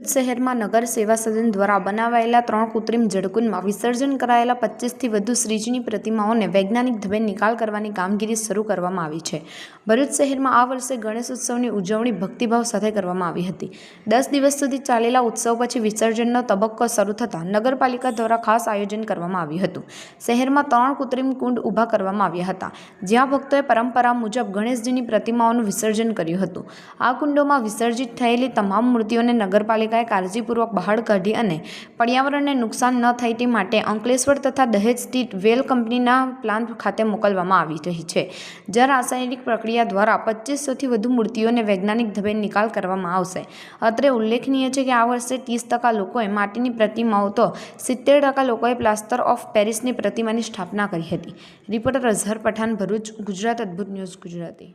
શહેરમાં નગર સેવા સદન દ્વારા બનાવાયેલા ત્રણ કૃત્રિમ જળકુંડમાં વિસર્જન કરાયેલા પચીસથી વધુ શ્રીજીની પ્રતિમાઓને વૈજ્ઞાનિક ધબે નિકાલ કરવાની કામગીરી શરૂ કરવામાં આવી છે. ભરૂચ શહેરમાં આ વર્ષે ગણેશ ઉત્સવની ઉજવણી ભક્તિભાવ સાથે કરવામાં આવી હતી. દસ દિવસ સુધી ચાલેલા ઉત્સવ પછી વિસર્જનનો તબક્કો શરૂ થતાં નગરપાલિકા દ્વારા ખાસ આયોજન કરવામાં આવ્યું હતું. શહેરમાં ત્રણ કૃત્રિમ કુંડ ઊભા કરવામાં આવ્યા હતા. જ્યાં ભક્તોએ પરંપરા મુજબ ગણેશજીની પ્રતિમાઓનું વિસર્જન કર્યું હતું. આ કુંડોમાં વિસર્જિત થયેલી તમામ મૂર્તિઓને નગરપાલિકાએ કાળજીપૂર્વક બહાર કાઢી અને પર્યાવરણને નુકસાન ન થાય તે માટે અંકલેશ્વર તથા દહેજ સ્થિત વેલ કંપનીના પ્લાન્ટ ખાતે મોકલવામાં આવી રહી છે. જ્યાં રાસાયણિક પ્રક્રિયા દ્વારા પચીસોથી વધુ મૂર્તિઓને વૈજ્ઞાનિક ધબે નિકાલ કરવામાં આવશે. અત્રે ઉલ્લેખનીય છે કે આ વર્ષે ત્રીસ ટકા લોકોએ માટીની પ્રતિમાઓ તો સિત્તેર ટકા લોકોએ પ્લાસ્ટર ઓફ પેરિસની પ્રતિમાની સ્થાપના કરી હતી. રિપોર્ટર અઝહર પઠાણ, ભરૂચ, ગુજરાત, અદ્ભુત ન્યૂઝ ગુજરાતી.